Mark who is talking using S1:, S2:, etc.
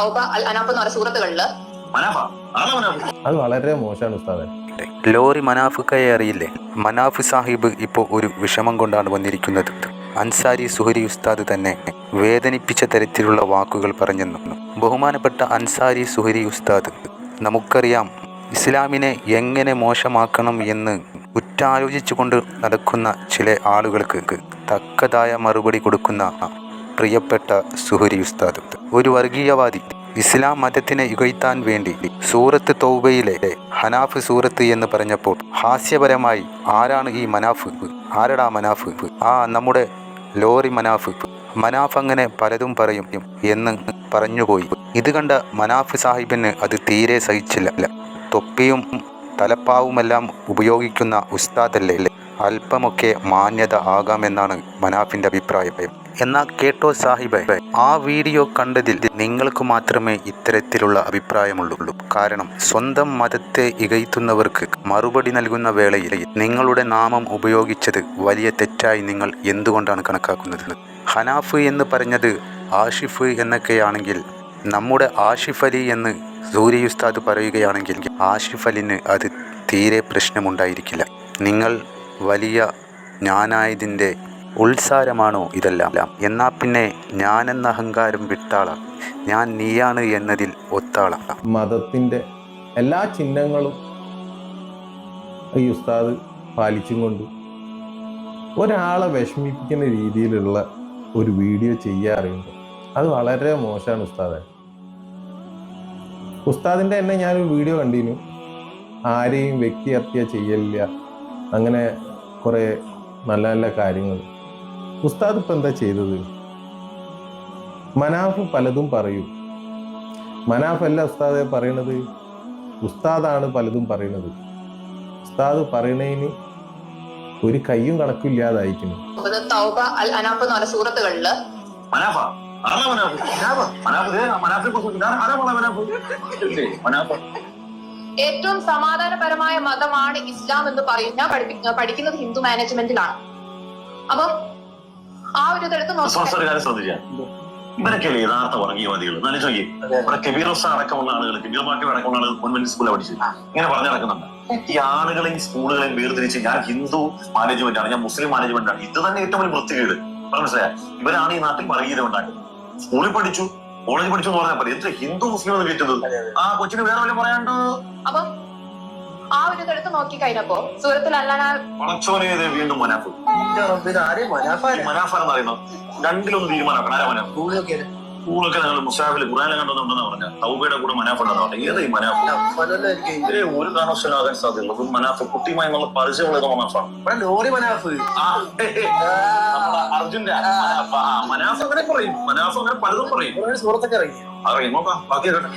S1: തൗബ അൽ അനാഫ് എന്ന്
S2: അത് വളരെ മോശമാണ് ഉസ്താദെ.
S3: ലോറി മനാഫുക്കയെ അറിയില്ലേ? മനാഫ് സാഹിബ് ഇപ്പോൾ ഒരു വിഷമം കൊണ്ടാണ് വന്നിരിക്കുന്നത്. അൻസാരി സുഹരി ഉസ്താദ് തന്നെ വേദനിപ്പിച്ച തരത്തിലുള്ള വാക്കുകൾ പറഞ്ഞെന്നു. ബഹുമാനപ്പെട്ട അൻസാരി സുഹരി ഉസ്താദ് നമുക്കറിയാം ഇസ്ലാമിനെ എങ്ങനെ മോശമാക്കണം എന്ന് ഉറ്റാലോചിച്ചുകൊണ്ട് നടക്കുന്ന ചില ആളുകൾക്ക് തക്കതായ മറുപടി കൊടുക്കുന്ന പ്രിയപ്പെട്ട സുഹരി ഉസ്താദ്. ഒരു വർഗീയവാദി. ഇസ്ലാം മതത്തിനെ ഇകഴ്ത്താൻ വേണ്ടി സൂറത്ത് തൗബയിലെ ഹനാഫ് സൂറത്ത് എന്ന് പറഞ്ഞപ്പോൾ ഹാസ്യപരമായി ആരാണ് ഈ മനാഫ്? ആരടാ മനാഫ്? ആ നമ്മുടെ ലോറി മനാഫ്. മനാഫ് അങ്ങനെ പലതും പറയും എന്ന് പറഞ്ഞുപോയി. ഇത് കണ്ട മനാഫ് സാഹിബിന് അത് തീരെ സഹിച്ചില്ല. തൊപ്പിയും തലപ്പാവുമെല്ലാം ഉപയോഗിക്കുന്ന ഉസ്താദല്ലേ? അല്പമൊക്കെ മാന്യത ആകാമെന്നാണ് മനാഫിന്റെ അഭിപ്രായം. എന്നാൽ കേട്ടോ സാഹിബ് ആ വീഡിയോ കണ്ടതിൽ നിങ്ങൾക്ക് മാത്രമേ ഇത്തരത്തിലുള്ള അഭിപ്രായമുള്ളൂ. കാരണം സ്വന്തം മതത്തെ ഇകയ്ത്തുന്നവർക്ക് മറുപടി നൽകുന്ന വേളയിൽ നിങ്ങളുടെ നാമം ഉപയോഗിച്ചത് വലിയ തെറ്റായി നിങ്ങൾ എന്തുകൊണ്ടാണ് കണക്കാക്കുന്നത്? ഹനാഫ് എന്ന് പറഞ്ഞത് ആഷിഫ് എന്നൊക്കെയാണെങ്കിൽ നമ്മുടെ ആഷിഫ് അലി എന്ന് സൂരി ഉസ്താദ് പറയുകയാണെങ്കിൽ ആഷിഫ് അലിന് അത് തീരെ പ്രശ്നമുണ്ടായിരിക്കില്ല. നിങ്ങൾ വലിയ ഞാനായതിന്റെ ഉത്സാരമാണോ ഇതെല്ലാം? എന്നാ പിന്നെ ഞാനെന്ന അഹങ്കാരം വിട്ടാളാം. ഞാൻ നീയാണ് എന്നതിൽ ഒത്താള.
S2: മതത്തിന്റെ എല്ലാ ചിഹ്നങ്ങളും ഈ ഉസ്താദ് പാലിച്ചും കൊണ്ട് ഒരാളെ വിഷമിപ്പിക്കുന്ന രീതിയിലുള്ള ഒരു വീഡിയോ ചെയ്യാറുണ്ട്. അത് വളരെ മോശമാണ് ഉസ്താദ്. ഉസ്താദിന്റെ തന്നെ ഞാനൊരു വീഡിയോ കണ്ടിരുന്നു ആരെയും വ്യക്തിഹത്യ ചെയ്യലില്ല. അങ്ങനെ കുറേ നല്ല നല്ല കാര്യങ്ങൾ. ഉസ്താദ് ഇപ്പം എന്താ ചെയ്തത്? മനാഫ് പലതും പറയും. മനാഫ് അല്ല ഉസ്താദെ പറയണത്? ഉസ്താദാണ് പലതും പറയണത്. ഉസ്താദ് പറയണതിന് ഒരു കയ്യും കണക്കില്ലാതായിരിക്കുന്നു.
S1: സൂറത്തുകളിൽ.
S4: മനാഫ.
S1: ഏറ്റവും സമാധാനപരമായ മതമാണ് ഇസ്ലാം എന്ന് പറയുന്ന പഠിപ്പിക്കുന്ന പഠിക്കുന്നത് ഹിന്ദു മാനേജ്മെന്റിലാണ്. അപ്പം ആ ഒരു
S4: തരത്തിൽ ഇവരൊക്കെയല്ലേ യഥാർത്ഥ വർഗീയവാദികൾ എന്നാലും ചോദിക്കും ഇവിടെ കബീർ അടക്കമുള്ള ആളുകൾ കബീർ മാക്കി അടക്കമുള്ള ആളുകൾ ഗവൺമെന്റ് സ്കൂളിൽ പഠിച്ചു ഇങ്ങനെ പറഞ്ഞു നടക്കുന്നുണ്ട്. ഈ ആളുകളെയും സ്കൂളുകളെയും വേർതിരിച്ച് ഞാൻ ഹിന്ദു മാനേജ്മെന്റ് ആണ് ഞാൻ മുസ്ലിം മാനേജ്മെന്റ് ആണ്. ഇത് തന്നെ ഏറ്റവും വലിയ വൃത്തികേട്. മനസ്സിലായ? ഇവരാണ് ഈ നാട്ടിൽ വർഗീയത ഉണ്ടാക്കുന്നത്. സ്കൂളിൽ പഠിച്ചു കോളേജിൽ പഠിച്ചു എന്ന് പറഞ്ഞാൽ മതി. എന്ത് ഹിന്ദു മുസ്ലിം എന്ന് വിളിച്ചത് ആ കൊച്ചിന് വേറെ വല്ല പറയാണ്ട്
S1: അപ്പം ആ ഒരു ഇതെടുത്ത് നോക്കി കഴിഞ്ഞപ്പോ
S4: സൂരത്തിൽ അല്ലാതെ വീണ്ടും മനാഫ്. മനാഫ എന്ന് പറയുന്നത് രണ്ടിലൊന്ന് തീരുമാനമാക്കണം ആരാ മനാഫ്? സ്കൂളൊക്കെ ഞങ്ങൾ മുസാഫിൽ ഖുറാനെ കണ്ടെന്നുണ്ടെന്ന് പറഞ്ഞ. തൗബയുടെ കൂടെ മനാഫ് ഉണ്ടെന്ന് പറഞ്ഞു. ഏത് ഈ മനാഫ് ഇതിലെ ഒരു കാരണവശാലും ആകാൻ സാധ്യതയുള്ളൂ മനാഫ് കുട്ടിയുമായി നമ്മൾ പരിചയമുള്ള മനാഫാണ്
S5: ലോറി മനാഫ്.
S4: അർജുന്റെ മനാഫ്. മനാഫ് അങ്ങനെ പറയും. മനാഫ് അങ്ങനെ പലതും പറയും.
S5: സുഹൃത്തൊക്കെ അറിയാം
S4: അറിയാം. നോക്കാം ബാക്കി കേട്ടെ